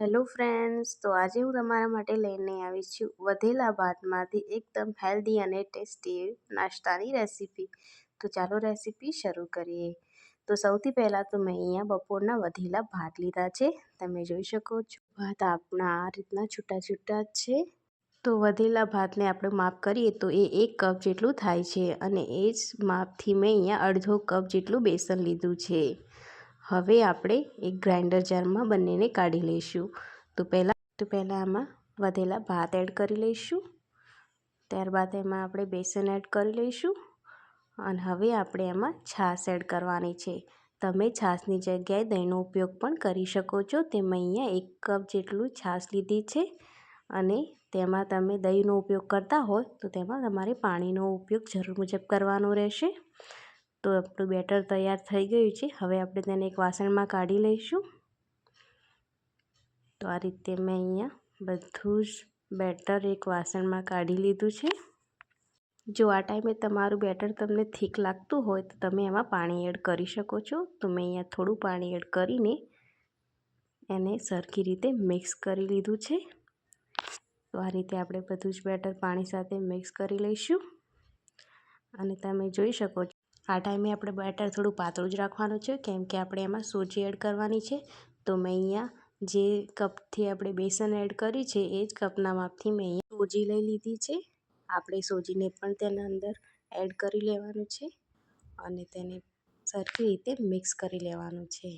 Hello friends તો આજે હું તમારા માટે લઈને આવી છું વધેલા ભાતમાંથી એકદમ હેલ્ધી અને ટેસ્ટી નાસ્તાની રેસીપી તો ચાલો રેસીપી શરૂ કરીએ. તો સૌથી પહેલાં તો મેં અહીંયા બપોરના વધેલા ભાત લીધા છે. તમે જોઈ શકો છો, ભાત આપણા આ રીતના છૂટા છૂટા છે. તો વધેલા ભાતને આપણે માપ કરીએ તો એ એક કપ જેટલું થાય છે અને એ જ માપથી મેં અહીંયા અડધો કપ જેટલું બેસન લીધું છે. હવે આપણે એક ગ્રાઇન્ડર જારમાં બંનેને કાઢી લઈશું. તો પહેલાં તો પહેલાં આમાં વધેલા ભાત એડ કરી લઈશું. ત્યારબાદ એમાં આપણે બેસન એડ કરી લઈશું. અને હવે આપણે એમાં છાશ એડ કરવાની છે. તમે છાશની જગ્યાએ દહીંનો ઉપયોગ પણ કરી શકો છો. તેમાં અહીંયા એક કપ જેટલું છાશ લીધી છે. અને તેમાં તમે દહીંનો ઉપયોગ કરતા હોય તો તેમાં તમારે પાણીનો ઉપયોગ જરૂર મુજબ કરવાનો રહેશે. તો આપણું બેટર તૈયાર થઈ ગયું છે. હવે આપણે તેને એક વાસણમાં કાઢી લઈશું. તો આ રીતે મેં અહીંયા બધું જ બેટર એક વાસણમાં કાઢી લીધું છે. જો આ ટાઈમે તમારું બેટર તમને થીક લાગતું હોય તો તમે એમાં પાણી એડ કરી શકો છો. તો મેં અહીંયા થોડું પાણી એડ કરીને એને સરખી રીતે મિક્સ કરી લીધું છે. તો આ રીતે આપણે બધું જ બેટર પાણી સાથે મિક્સ કરી લઈશું. અને તમે જોઈ શકો છો આ ટાઈમે આપણે બેટર થોડું પાતળું જ રાખવાનું છે, કેમ કે આપણે એમાં સોજી એડ કરવાની છે. તો મેં અહીંયા જે કપથી આપણે બેસન એડ કરી છે, એ જ કપના માપથી મેં અહીંયા સોજી લઈ લીધી છે. આપણે સોજીને પણ તેના અંદર એડ કરી લેવાનું છે અને તેને સરખી રીતે મિક્સ કરી લેવાનું છે.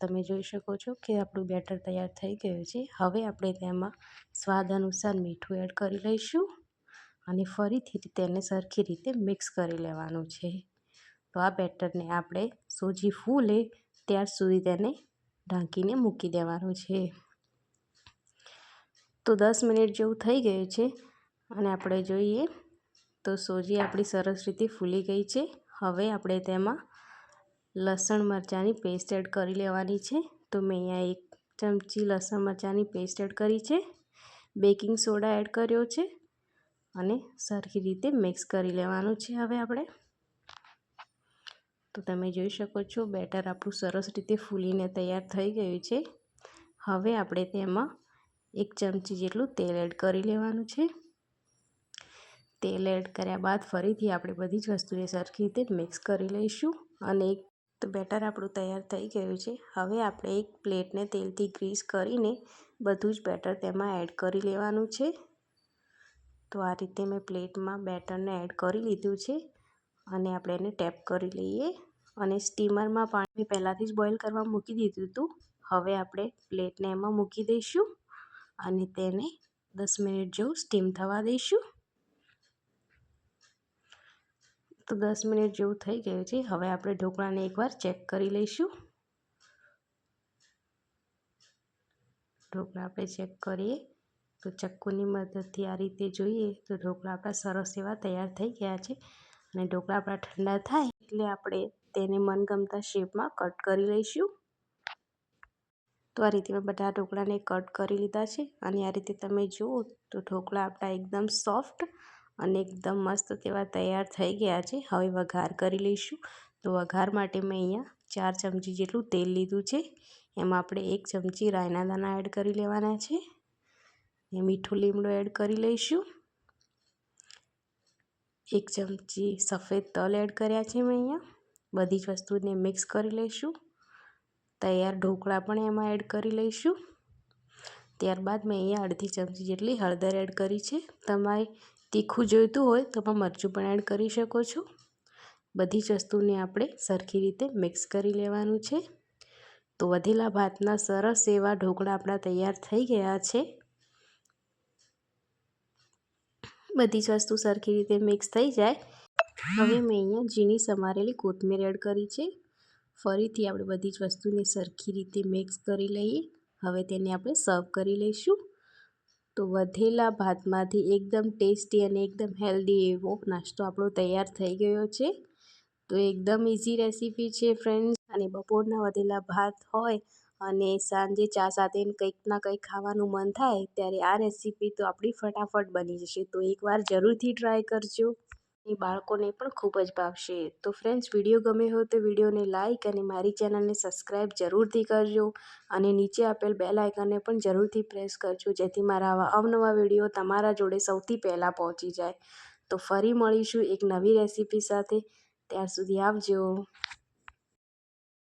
તમે જોઈ શકો છો કે આપણું બેટર તૈયાર થઈ ગયું છે. હવે આપણે તેમાં સ્વાદ અનુસાર મીઠું એડ કરી લઈશું. અને ફરીથી તેને સરખી રીતે મિક્સ કરી લેવાનું છે. તો આ બેટરને આપણે સોજી ફૂલે ત્યાર સુધી તેને ઢાંકીને મૂકી દેવાનું છે. તો દસ મિનિટ જેવું થઈ ગયું છે અને આપણે જોઈએ તો સોજી આપણી સરસ રીતે ફૂલી ગઈ છે. હવે આપણે તેમાં લસણ મરચાંની પેસ્ટ એડ કરી લેવાની છે. તો મેં અહીંયા એક ચમચી લસણ મરચાંની પેસ્ટ એડ કરી છે. બેકિંગ સોડા એડ કર્યો છે. અને સરખી રીતે મિક્સ કરી લેવાનું છે હવે આપણે. તો તમે જોઈ શકો છો, બેટર આપણું સરસ રીતે ફૂલીને તૈયાર થઈ ગયું છે. હવે આપણે તેમાં એક ચમચી જેટલું તેલ એડ કરી લેવાનું છે. તેલ એડ કર્યા બાદ ફરીથી આપણે બધી જ વસ્તુને સરખી રીતે મિક્સ કરી લઈશું અને એક તો બેટર આપણું તૈયાર થઈ ગયું છે. હવે આપણે એક પ્લેટને તેલથી ગ્રીસ કરીને બધું જ બેટર તેમાં એડ કરી લેવાનું છે. તો આ રીતે મેં પ્લેટમાં બેટરને એડ કરી લીધું છે અને આપણે એને ટેપ કરી લઈએ અને સ્ટીમરમાં પાણી પહેલાંથી જ બોઇલ કરવા મૂકી દીધું હતું. હવે આપણે પ્લેટને એમાં મૂકી દઈશું અને તેને દસ મિનિટ જેવું સ્ટીમ થવા દઈશું. તો દસ મિનિટ જેવું થઈ ગયું છે. હવે આપણે ઢોકળાને એકવાર ચેક કરી લઈશું. ઢોકળા આપણે ચેક કરીએ. તો ચક્કુની મદદથી આ રીતે જોઈએ તો ઢોકળા આપણા સરસ એવા તૈયાર થઈ ગયા છે અને ઢોકળા આપણા ઠંડા થાય એટલે આપણે તેને મનગમતા શેપમાં કટ કરી લઈશું. તો આ રીતે મેં બધા ઢોકળાને કટ કરી લીધા છે અને આ રીતે તમે જુઓ તો ઢોકળા આપણા એકદમ સોફ્ટ અને એકદમ મસ્ત તેવા તૈયાર થઈ ગયા છે. હવે વઘાર કરી લઈશું. તો વઘાર માટે મેં અહીંયા ચાર ચમચી જેટલું તેલ લીધું છે. એમાં આપણે એક ચમચી રાયના દાણા એડ કરી લેવાના છે. એ મીઠું લીમડો એડ કરી લઈશું. એક ચમચી સફેદ તલ એડ કર્યા છે મેં અહીંયા. બધી જ વસ્તુને મિક્સ કરી લઈશું. તૈયાર ઢોકળા પણ એમાં એડ કરી લઈશું. ત્યારબાદ મેં અહીંયા અડધી ચમચી જેટલી હળદર એડ કરી છે. તમારે તીખું જોઈતું હોય તો મરચું પણ એડ કરી શકો છો. બધી જ વસ્તુને આપણે સરખી રીતે મિક્સ કરી લેવાનું છે. તો વધેલા ભાતના સરસ એવા ઢોકળા આપણા તૈયાર થઈ ગયા છે. બધી જ વસ્તુ સરખી રીતે મિક્સ થઈ જાય. હવે મેં અહીંયા ઝીણી સમારેલી કોથમીર એડ કરી છે. ફરીથી આપણે બધી જ વસ્તુને સરખી રીતે મિક્સ કરી લઈએ. હવે તેને આપણે સર્વ કરી લઈશું. તો વધેલા ભાતમાંથી એકદમ ટેસ્ટી અને એકદમ હેલ્ધી એવો નાસ્તો આપણો તૈયાર થઈ ગયો છે. તો એકદમ ઇઝી રેસીપી છે ફ્રેન્ડ્સ અને બપોરના વધેલા ભાત હોય અને સાંજે ચા સાથે કંઈક ના કંઈક ખાવાનું મન થાય, ત્યારે આ રેસીપી તો આપણી ફટાફટ બની જશે. તો એકવાર જરૂરથી ટ્રાય કરજો. એ બાળકોને પણ ખૂબ જ ભાવશે. તો ફ્રેન્ડ્સ વીડિયો ગમે હોય તો વિડીયોને લાઇક અને મારી ચેનલને સબસ્ક્રાઈબ જરૂરથી કરજો. અને નીચે આપેલ બેલ આઇકનને પણ જરૂરથી પ્રેસ કરજો, જેથી મારા આવા અવનવા વીડિયો તમારા જોડે સૌથી પહેલાં પહોંચી જાય. તો ફરી મળીશું એક નવી રેસીપી સાથે. ત્યાર સુધી આવજો.